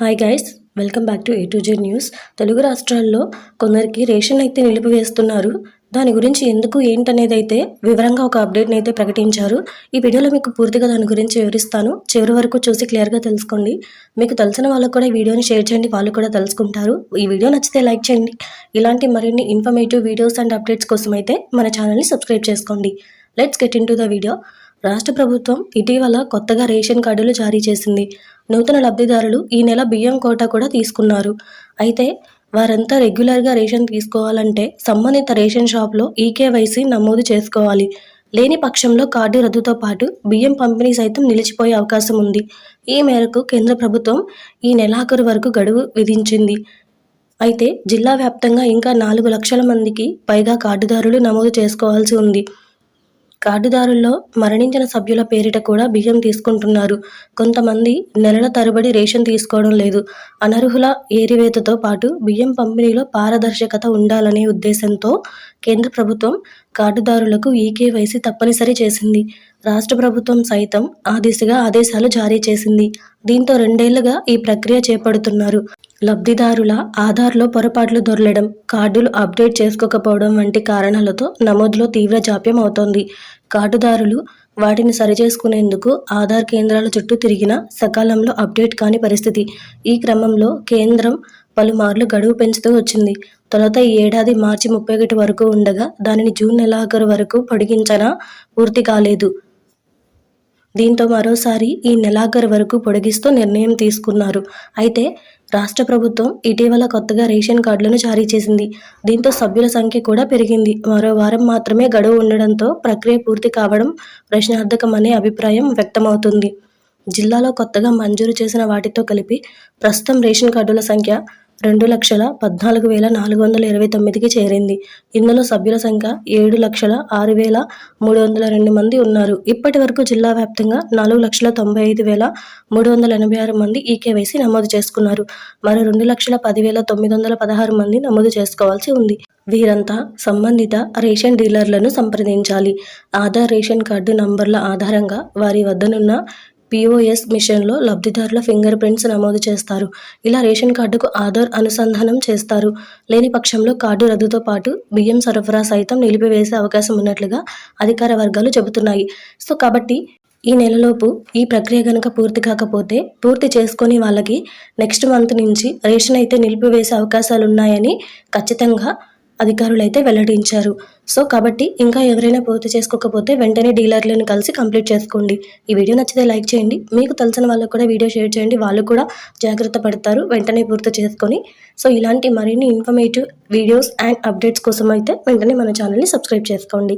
Hi guys welcome back to A to Z news Telugu రాష్ట్రాల్లో కొందరికి ration అయితే నిలిపివేస్తున్నారు. దాని గురించి ఎందుకు ఏంటనేది అయితే వివరంగా ఒక అప్డేట్ని అయితే ప్రకటించారు. ఈ వీడియోలో మీకు పూర్తిగా దాని గురించి వివరిస్తాను. చివరి వరకు చూసి క్లియర్గా తెలుసుకోండి. మీకు తెలిసిన వాళ్ళకు కూడా ఈ వీడియోని షేర్ చేయండి వాళ్ళు కూడా తెలుసుకుంటారు. ఈ వీడియో నచ్చితే లైక్ చేయండి. ఇలాంటి మరిన్ని ఇన్ఫర్మేటివ్ వీడియోస్ అండ్ అప్డేట్స్ కోసం అయితే మన ఛానల్ని సబ్స్క్రైబ్ చేసుకోండి. Let's get into the video రాష్ట్ర ప్రభుత్వం ఇటీవల కొత్తగా రేషన్ కార్డులు జారీ చేసింది. నూతన లబ్ధిదారులు ఈ నెల బియ్యం కోట కూడా తీసుకున్నారు. అయితే వారంతా రెగ్యులర్గా రేషన్ తీసుకోవాలంటే సంబంధిత రేషన్ షాప్లో ఈకేవైసీ నమోదు చేసుకోవాలి. లేని పక్షంలో కార్డు రద్దుతో పాటు బియ్యం పంపిణీ సైతం నిలిచిపోయే అవకాశం ఉంది. ఈ మేరకు కేంద్ర ప్రభుత్వం ఈ నెలాఖరు వరకు గడువు విధించింది. అయితే జిల్లా వ్యాప్తంగా ఇంకా నాలుగు లక్షల మందికి పైగా కార్డుదారులు నమోదు చేసుకోవాల్సి ఉంది. కార్డుదారుల్లో మరణించిన సభ్యుల పేరిట కూడా బియ్యం తీసుకుంటున్నారు. కొంతమంది నెలల తరబడి రేషన్ తీసుకోవడం లేదు. అనర్హుల ఏరివేతతో పాటు బియ్యం పంపిణీలో పారదర్శకత ఉండాలనే ఉద్దేశంతో కేంద్ర ప్రభుత్వం కార్డుదారులకు ఈకేవైసీ తప్పనిసరి చేసింది. రాష్ట్ర ప్రభుత్వం సైతం ఆ దిశగా ఆదేశాలు జారీ చేసింది. దీంతో రెండేళ్ళుగా ఈ ప్రక్రియ చేపడుతున్నారు. లబ్ధిదారుల ఆధార్లో పొరపాట్లు దొరలడం కార్డులు అప్డేట్ చేసుకోకపోవడం వంటి కారణాలతో నమోదులో తీవ్ర జాప్యం అవుతోంది. కార్డుదారులు వాటిని సరిచేసుకునేందుకు ఆధార్ కేంద్రాల చుట్టూ తిరిగిన సకాలంలో అప్డేట్ కాని పరిస్థితి. ఈ క్రమంలో కేంద్రం పలుమార్లు గడువు పెంచుతూ వచ్చింది. తొలుత ఈ ఏడాది మార్చి ముప్పై ఒకటి వరకు ఉండగా దానిని జూన్ నెలాఖరు వరకు పొడిగించనా పూర్తి కాలేదు. దీంతో మరోసారి ఈ నెలాఖరు వరకు పొడిగిస్తూ నిర్ణయం తీసుకున్నారు. అయితే రాష్ట్ర ప్రభుత్వం ఇటీవల కొత్తగా రేషన్ కార్డులను జారీ చేసింది. దీంతో సభ్యుల సంఖ్య కూడా పెరిగింది. మరో వారం మాత్రమే గడువు ఉండడంతో ప్రక్రియ పూర్తి కావడం ప్రశ్నార్థకమనే అభిప్రాయం వ్యక్తమవుతుంది. జిల్లాలో కొత్తగా మంజూరు చేసిన వాటితో కలిపి ప్రస్తుతం రేషన్ కార్డుల సంఖ్య రెండు లక్షల పద్నాలుగు వేల నాలుగు వందల ఇరవై తొమ్మిదికి చేరింది. ఇందులో సభ్యుల సంఖ్య ఏడు లక్షల ఆరు వేల మూడు వందల రెండు మంది ఉన్నారు. ఇప్పటి వరకు జిల్లా వ్యాప్తంగా నాలుగు లక్షల తొంభై ఐదు వేల మూడు వందల ఎనభై ఆరు మంది ఈ కేవైసీ నమోదు చేసుకున్నారు. మరో రెండు లక్షల పదివేల తొమ్మిది వందల పదహారు మంది నమోదు చేసుకోవాల్సి ఉంది. వీరంతా సంబంధిత రేషన్ డీలర్లను సంప్రదించాలి. ఆధార్ రేషన్ కార్డు నంబర్ల ఆధారంగా వారి వద్దనున్న పిఓఎస్ మిషన్లో లబ్ధిదారుల ఫింగర్ ప్రింట్స్ నమోదు చేస్తారు. ఇలా రేషన్ కార్డుకు ఆధార్ అనుసంధానం చేస్తారు. లేని పక్షంలో కార్డు రద్దుతో పాటు బియ్యం సరఫరా సైతం నిలిపివేసే అవకాశం ఉన్నట్లుగా అధికార వర్గాలు చెబుతున్నాయి. సో కాబట్టి ఈ నెలలోపు ఈ ప్రక్రియ కనుక పూర్తి కాకపోతే పూర్తి చేసుకొని వాళ్ళకి నెక్స్ట్ మంత్ నుంచి రేషన్ అయితే నిలిపివేసే అవకాశాలు ఉన్నాయని ఖచ్చితంగా అధికారులు అయితే వెల్లడించారు. సో కాబట్టి ఇంకా ఎవరైనా పూర్తి చేసుకోకపోతే వెంటనే డీలర్లను కలిసి కంప్లీట్ చేసుకోండి. ఈ వీడియో నచ్చితే లైక్ చేయండి. మీకు తెలిసిన వాళ్ళకు కూడా వీడియో షేర్ చేయండి. వాళ్ళు కూడా జాగ్రత్త పడతారు. వెంటనే పూర్తి చేసుకొని. సో ఇలాంటి మరిన్ని ఇన్ఫర్మేటివ్ వీడియోస్ అండ్ అప్డేట్స్ కోసం అయితే వెంటనే మన ఛానల్ని సబ్స్క్రైబ్ చేసుకోండి.